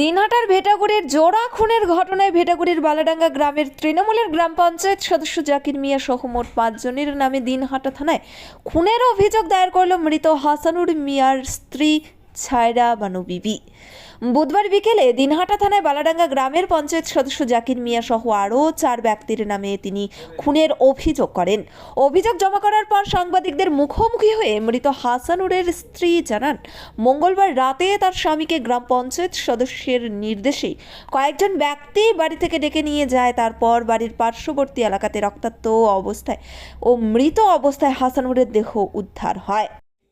দিনহাটার ভেটাগুড়ির জোড়া খুনের ঘটনায় ভেটাগুড়ির বালাডাঙ্গা গ্রামের তৃণমূলের গ্রাম পঞ্চায়েত সদস্য জাকির মিয়া সহ মোট পাঁচজনের নামে দিনহাটা থানায় খুনের অভিযোগ দায়ের করল মৃত হাসানুর মিয়ার স্ত্রী ছায়রা বানু বিবি। বুধবার বিকেলে দিনহাটা থানায় বালাডাঙ্গা গ্রামের পঞ্চায়েত সদস্য জাকির মিয়া সহ আরও চার ব্যক্তির নামে তিনি খুনের অভিযোগ করেন। অভিযোগ জমা করার পর সাংবাদিকদের মুখোমুখি হয়ে মৃত হাসানুরের স্ত্রী জানান, মঙ্গলবার রাতে তার স্বামীকে গ্রাম পঞ্চায়েত সদস্যের নির্দেশে কয়েকজন ব্যক্তি বাড়ি থেকে ডেকে নিয়ে যায়, তারপর বাড়ির পার্শ্ববর্তী এলাকাতে রক্তাক্ত অবস্থায় ও মৃত অবস্থায় হাসানুরের দেহ উদ্ধার হয়।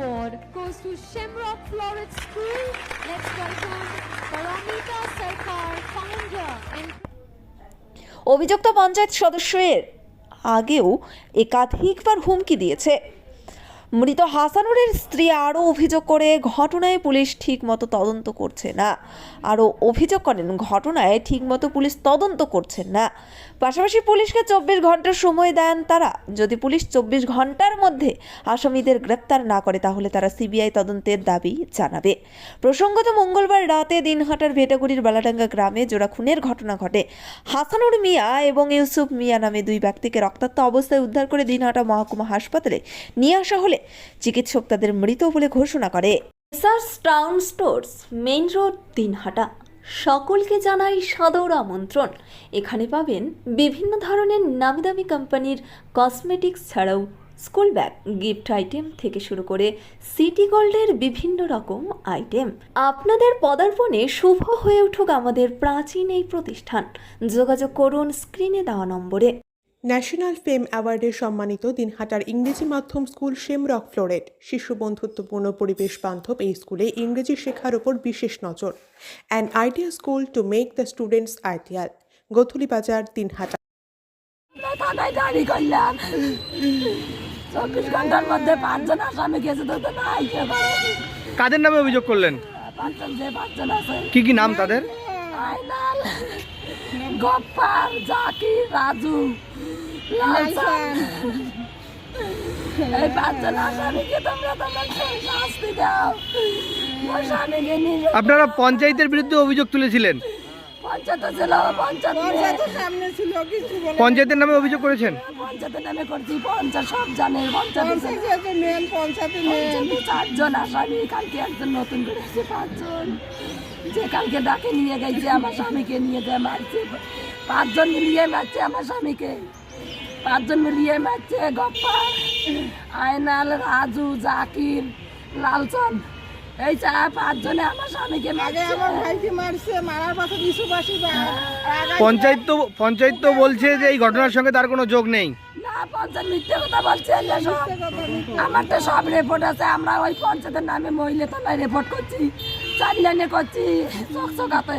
Award goes to Shamrock Florence School. Let's welcome Paramita Sarkar, founder and অভিযুক্ত পঞ্চায়েত সদস্যের আগেও একাধিকবার হুমকি দিয়েছে মৃত হাসানুরের স্ত্রী আরও অভিযোগ করে ঘটনায় পুলিশ ঠিকমতো তদন্ত করছে না। আরও অভিযোগ করেন, ঘটনায় ঠিকমতো পুলিশ তদন্ত করছেন না। পাশাপাশি পুলিশকে চব্বিশ ঘণ্টার সময় দেন তারা। যদি পুলিশ চব্বিশ ঘণ্টার মধ্যে আসামিদের গ্রেপ্তার না করে, তাহলে তারা সিবিআই তদন্তের দাবি জানাবে। প্রসঙ্গত মঙ্গলবার রাতে দিনহাটার ভেটাগুড়ির বালাডাঙ্গা গ্রামে জোড়া খুনের ঘটনা ঘটে। হাসানুর মিয়া এবং ইউসুফ মিয়া নামে দুই ব্যক্তিকে রক্তাক্ত অবস্থায় উদ্ধার করে দিনহাটা মহকুমা হাসপাতালে নিয়ে আসা হলে চিকিৎসক তাদের মৃত বলে ঘোষণা করে। Town stores main road Dinhata. সকলকে জানাই সাদর আমন্ত্রণ। এখানে পাবেন বিভিন্ন ধরনের নামি দামি কোম্পানির কসমেটিক্স ছাড়াও স্কুল ব্যাগ গিফট আইটেম থেকে শুরু করে সিটি গোল্ডের বিভিন্ন রকম আইটেম আপনাদের পদার্পণে শুভ হয়ে উঠুক আমাদের প্রাচীন এই প্রতিষ্ঠান। যোগাযোগ করুন স্ক্রিনে দেওয়া নম্বরে। ন্যাশনাল ফেম অ্যাওয়ার্ডে সম্মানিত দিনহাটার ইংরেজি মাধ্যম স্কুল শেমরক ফ্লোরেট শিশু বন্ধুত্বপূর্ণ পরিবেশ বান্ধব এই স্কুলে ইংরেজি শেখার উপর বিশেষ নজর। An idea school to make the students ideal Gothuli Bazar Dinhata. থানায় গাড়ি করলাম? চব্বিশ ঘণ্টার মধ্যে পাঁচজন আসামি গেছে তো তো নাই কাদের নামে অভিযোগ করলেন? পাঁচজন যে পাঁচজন আছে। কি কি নাম তাদের? গপ্পার জাকির রাজু লালসান এই বাচ্চারা স্বামীকে তোমরা তোমার শাস্তি দাও। আপনারা পঞ্চায়েতের বিরুদ্ধে অভিযোগ তুলেছিলেন। পঞ্চায়েত ছিল পঞ্চায়েত সামনে ছিল কিছু পঞ্চায়েতের নামে অভিযোগ করেছেন? পঞ্চায়েতের নামে করছি পঞ্চায়েত সব জানে পঞ্চায়েত পঞ্চায়েতে চারজন আসামি কালকে একজন নতুন করে এসে পাঁচজন। যে কালকে ডাকে নিয়ে গেছে আমার স্বামীকে নিয়ে যায় মারছে। পাঁচজন মিলিয়ে মারছে আমার স্বামীকে। পাঁচজন মিলিয়ে মারছে গপ্পা আয়নাল রাজু জাকির লালচন এই চা পাঁচজনে আমার স্বামীকে মারছে। পঞ্চায়েত তো পঞ্চায়েত তো বলছে যে এই ঘটনার সঙ্গে তার কোনো যোগ নেই। না পঞ্চায়েত মিথ্যে কথা বলছে আমার তো সব রিপোর্ট আছে আমরা ওই পঞ্চায়েতের নামে মহিলা থানায় রেপোর্ট করছি চার লাইনে করছি চকচকাতে।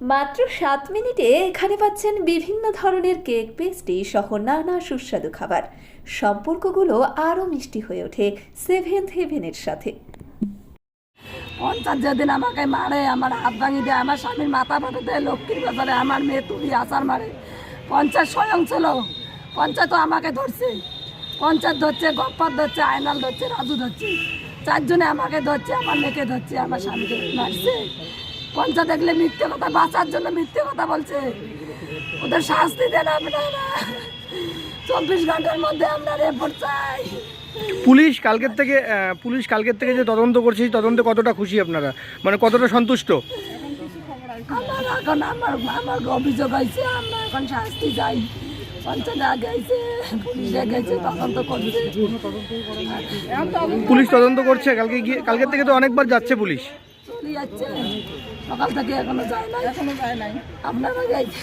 মাত্র সাত মিনিটে এখানে পাচ্ছেন বিভিন্ন ধরনের কেক পেস্ট্রি সহ নানা সুস্বাদু খাবার। সম্পর্কগুলো আরও মিষ্টি হয়ে ওঠে সেভেন্থ হেভেনের সাথে। পঞ্চায়েত যেদিন আমাকে মারে, আমার হাত ভাঙি দেয়, আমার স্বামীর মাথা ফাটে দেয়, লক্ষ্মীর বাজারে আমার মেয়ে তুলি আচার মারে। পঞ্চায়েত স্বয়ং ছিল পঞ্চায়েতও আমাকে ধরছে। পঞ্চায়েত ধরছে গপ্পার ধরছে, আয়নাল ধরছে, রাজু ধরছে। চারজনে আমাকে ধরছে, আমার মেয়েকে ধরছে, আমার স্বামীকে মারছে। পঞ্চায়েত দেখলে মিথ্যে কথা বাঁচার জন্য মিথ্যে কথা বলছে। ওদের শাস্তি দেন আপনারা। চব্বিশ ঘণ্টার মধ্যে আমরা রেপোর্ট চাই। পুলিশ কালকের থেকে পুলিশ কালকের থেকে যে তদন্ত করছে সেই তদন্তে কতটা খুশি আপনারা? মানে কতটা সন্তুষ্ট? আমার এখন আমার আমার অভিযোগ হয়েছে আমরা এখন শাস্তি গেছে পুলিশে তদন্ত করছে। পুলিশ তদন্ত করছে কালকে গিয়ে কালকের থেকে তো অনেকবার যাচ্ছে পুলিশ। চলে যাচ্ছে। সকাল থেকে এখনও যায় নাই। এখনও যায় নাই। আপনারা যাইছে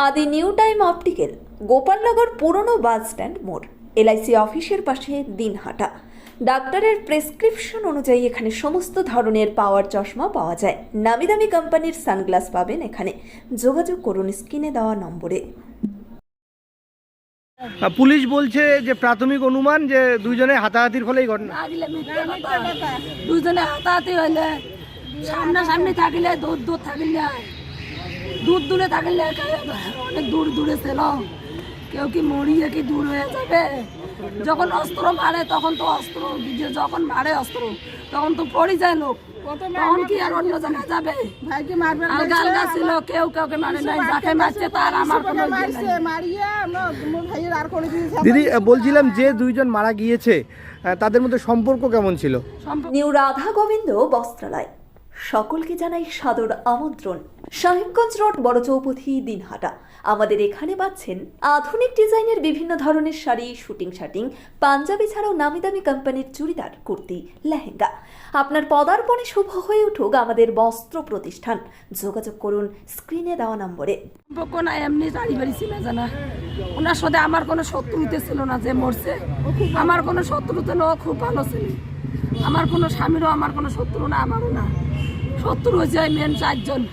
আদি নিউ টাইম অপটিক্যাল গোপালনগর পুরনো বাস স্ট্যান্ড মোড় এলআইসি অফিসের পাশে দিনহাটা। ডাক্তারের প্রেসক্রিপশন অনুযায়ী এখানে সমস্ত ধরনের পাওয়ার চশমা পাওয়া যায়। নামি দামি কোম্পানির সানগ্লাস পাবেন এখানে। যোগাযোগ করুন স্ক্রিনে দেওয়া নম্বরে। পুলিশ বলছে যে প্রাথমিক অনুমান যে দুইজনে হাতাহাতির ফলে ঘটনা। দুজনে হাতাহাতি হইলে সামনাসামনি থাকিলে দূর দূর থাকিলে দূর দূরে থাকিলে অনেক দূর দূরে ছিল। কেউ কি মরিয়ে কি দূর হয়ে যাবে? যখন অস্ত্র মারে তখন তো অস্ত্র যখন মারে অস্ত্র তখন তো পড়ে যায় লোক। তখন কি আর অন্য জায়গায় যাবে? আলগা আলগা ছিল কেউ কাউকে মারে নাই যাকে মারছে তার আমার কোনো ইয়ে দিদি বলছিলাম যে দুইজন মারা গিয়েছে তাদের মধ্যে সম্পর্ক কেমন ছিল? নিউ রাধা গোবিন্দ বস্ত্রালয়। সকলকে জানাই সাদর আমন্ত্রণ। সাহেবগঞ্জ রোড, বড় চৌপথি, দিনহাটা। আমাদের এখানে পাচ্ছেন আধুনিক ডিজাইনের বিভিন্ন ধরনের শাড়ি, শুটিং, শাটিং, পাঞ্জাবি ছাড়াও নামি দামি কোম্পানির চুড়িদার, কুর্তি, লেহেঙ্গা। আপনার পদার্পণে শুভ হয়ে উঠুক আমাদের বস্ত্র প্রতিষ্ঠান। যোগাযোগ করুন স্ক্রিনে দেওয়া নম্বরে। এমনি বাড়ি বাড়ি ছিল জানা ওনার সাথে আমার কোনো শত্রুতে ছিল না যে মরছে। আমার কোনো শত্রুতে না খুব ভালো ছিল। আমার কোনো স্বামীরও আমার কোনো শত্রু না আমারও না শত্রু হয়েছে মেন চারজন।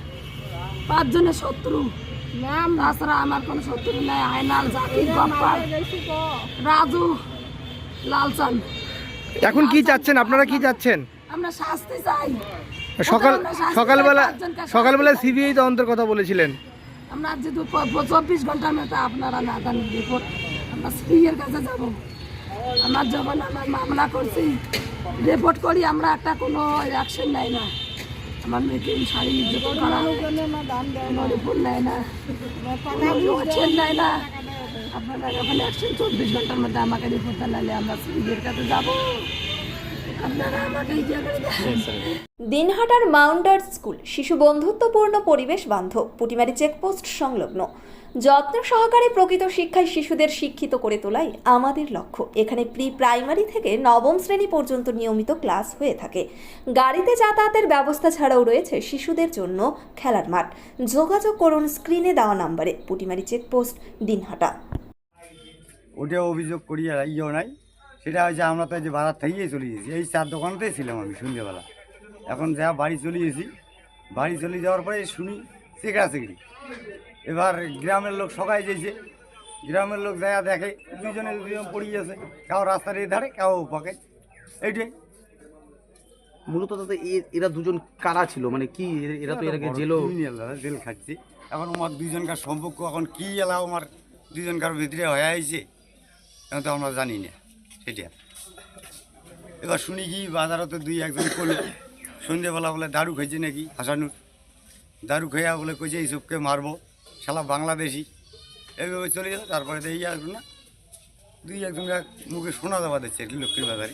পাঁচজনের শত্রু। তাছাড়া আমার কোনো শত্রু নাই আয়নাল জাকির বাপ্পা রাজু লালচান। এখন কি চাচ্ছেন? আপনারা কি চাচ্ছেন? আমরা শাস্তি চাই। সকাল সকালবেলা সকালবেলা। সিবিআই তদন্তের কথা বলেছিলেন। আমরা প- চব্বিশ ঘণ্টার মধ্যে আপনারা না দেন রিপোর্ট আমরা সিএর কাছে যাব। আমার যখন আমার মামলা করছি রিপোর্ট করি আমরা একটা কোনো অ্যাকশন নেয় না। আমার মেয়েকে শাড়ি ইজ্জত করা। নেয় না। নেয় না। আপনারা ওখানে অ্যাকশন চব্বিশ ঘণ্টার মধ্যে আমাকে রিপোর্ট নালে আমরা সিএর কাছে যাব। দিনহাটার মাউন্টার স্কুল, শিশু বন্ধুত্বপূর্ণ পরিবেশ বান্ধব, পুটিমারি চেকপোস্ট সংলগ্ন। যত্ন সহকারে প্রকৃত শিক্ষায় শিশুদের শিক্ষিত করে তোলাই আমাদের লক্ষ্য। এখানে প্রি প্রাইমারি থেকে নবম শ্রেণি পর্যন্ত নিয়মিত ক্লাস হয়ে থাকে। গাড়িতে যাতায়াতের ব্যবস্থা ছাড়াও রয়েছে শিশুদের জন্য খেলার মাঠ। যোগাযোগ করুন স্ক্রিনে দেওয়া নম্বরে। পুটিমারি চেকপোস্ট, দিনহাটা। ওটা অভিযোগ করি ইয়েও নাই। সেটা হচ্ছে আমরা তো যে বাজার থেকেই চলে গেছি। এই চার দোকানতেই ছিলাম আমি সন্ধ্যেবেলা। এখন যা বাড়ি চলে গেছি, বাড়ি চলে যাওয়ার পরে শুনি চেকড়া চেকড়ি এবার গ্রামের লোক সবাই যেছে গ্রামের লোক যায় দেখে দুজনে দুজন পড়িয়ে আছে কাউ রাস্তার এই ধারে কেউ পকে এইটাই। মূলত দাদা এরা দুজন কারা ছিল? মানে কি এরা তো এর জেলও দাদা, জেল খাচ্ছে। এখন আমার দুজনকার সম্পর্ক এখন কি এলাও আমার দুজনকার ভিতরে হয়ে আইছে এখন তো আমরা জানি না। সেটা এবার শুনি কি বাজারতে দুই একজন করল সন্ধ্যেবেলা বলে দারু খেয়েছে নাকি হাসানুর? দারু খেয়া বলে কইছে এইসবকে মারবো। শালা বাংলাদেশি। এইভাবে চলে গেল তারপরে দেখি আসব না। দুই একজন মুখে শোনা দেওয়া দিচ্ছে লক্ষ্মীর বাজারে।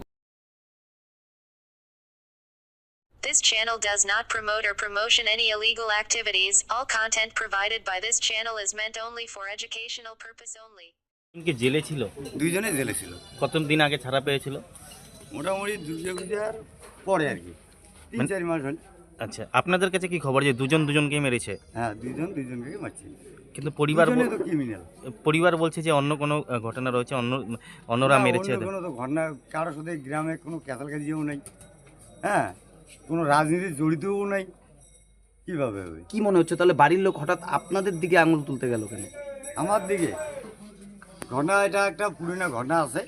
This channel does not promote or promotion any illegal activities. All content provided by this channel is meant only for educational purpose only. কি জেলে ছিল? দুইজনে জেলে ছিল। কতদিন আগে ছাড়া পেয়েছিল? মোটামুটি দুর্গা পূজার পরে আর কি। তিন চার মাস হল। আচ্ছা আপনাদের কাছে কি খবর যে দুজন দুজনকে মেরেছে? হ্যাঁ দুইজন দুইজনকে মারছে। কিন্তু পরিবার বল- দুজনে তো ক্রিমিনাল পরিবার বলছে যে অন্য কোনো আহ, ঘটনা রয়েছে অন্য অন্যরা মেরেছে অন্য কোনো তো ঘটনা কারোর সাথে গ্রামে কোনো ক্যাসাল কাজিও নাই। হ্যাঁ কোনো রাজনীতি জড়িতও নাই। কীভাবে হবে? কি মনে হচ্ছে? তাহলে বাড়ির লোক হঠাৎ আপনাদের দিকে আঙুল তুলতে গেল কেন? আমার দিকে? ঘটনা এটা একটা পুরোনো ঘটনা আছে।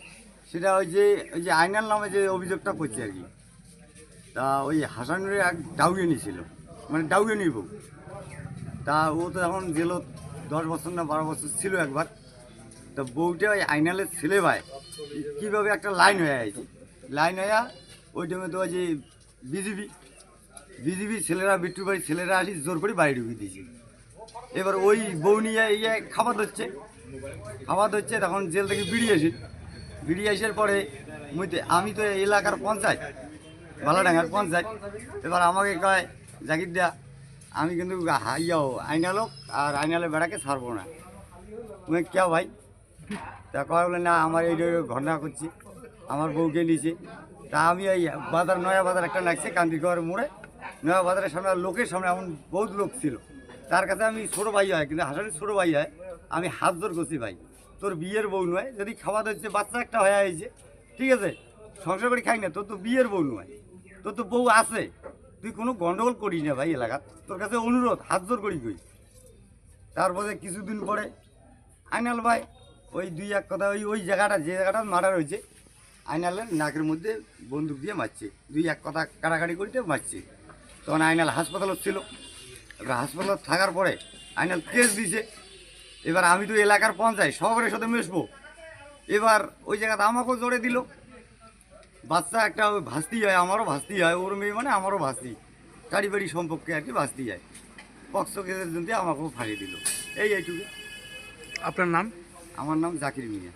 সেটা ওই যে ওই যে আইনাল নামে যে অভিযোগটা করছে আর কি। তা ওই হাসানুরে এক ডাউয়েনি ছিল। মানে ডাউয়েনির বউ। তা ও তো এখন জেলো দশ বছর না বারো বছর ছিল একবার। তা বউটা ওই আইনালের ছেলে ভাই। কীভাবে একটা লাইন হয়ে আছে। লাইন হয়ে ওই টাইমে তো ওই যে বিজেপি বিজেপি ছেলেরা বিট্টু বাড়ির ছেলেরা আসি জোর করে বাড়ি ঢুকিয়ে দিয়েছে। এবার ওই বউ নিয়ে ইয়ে খাবার ধরছে খাবার ধরছে, তখন জেল থেকে বেরিয়ে আসি। বেরিয়ে আসার পরে আমি তো এলাকার পঞ্চায়েত, বালাডাঙ্গার পঞ্চায়েত। এবার আমাকে কয়, জাকির দেয়া আমি কিন্তু হা- ইয়াও আইনালোক আর আইনালের বেড়াকে ছাড়বো না। তুমি কে ভাই? তা কয়, বলে না, আমার এই ঘটনা করছি আমার বউকে নিয়েছে। তা আমি এই বাজার, নয়া বাজার একটা লাগছে কান্দিগড় মোড়ে। নয়া বাজারের সামনে লোকের সামনে এমন বহুত লোক ছিল। তার কাছে আমি ছোটো ভাই হয়, কিন্তু হাসানের ছোটো ভাই হয়, আমি হাত জোর করছি ভাই। তোর বিয়ের বউ নয়, যদি খাওয়া দিচ্ছে বাচ্চা একটা হয়ে আইছে, ঠিক আছে? সংসার করে খাই না, তোর তো বিয়ের বউ নয়। তোর তো বউ আছে। তুই কোনো গন্ডগোল করিস না ভাই এলাকার। তোর কাছে অনুরোধ, হাত জোর করি কই। তারপরে কিছুদিন পরে আইনাল ভাই, ওই দুই এক কথা, ওই ওই জায়গাটা, যে জায়গাটা মারা রয়েছে আইনালের নাকের মধ্যে বন্দুক দিয়ে মারছে। দুই এক কথা কাটাকাটি করতে মারছে। তখন আইনাল হাসপাতালত ছিল। এবার হাসপাতালত থাকার পরে আইনাল কেস দিছে। এবার আমি তো এলাকার পঞ্চায়েত শহরের সাথে মেশবো। এবার ওই জায়গাতে আমাকেও জড়ে দিল। বাচ্চা একটা ভাস্তি হয় আমারও ভাস্তি হয় ওর মেয়ে মানে আমারও ভাস্তি। চারি বাড়ি সম্পর্কে আর কি ভাস্তি যায় পক্ষ কেসের জন্য আমাকেও ফাঁড়ি দিল। এই এইটুকু। আপনার নাম? আমার নাম জাকির মিয়া।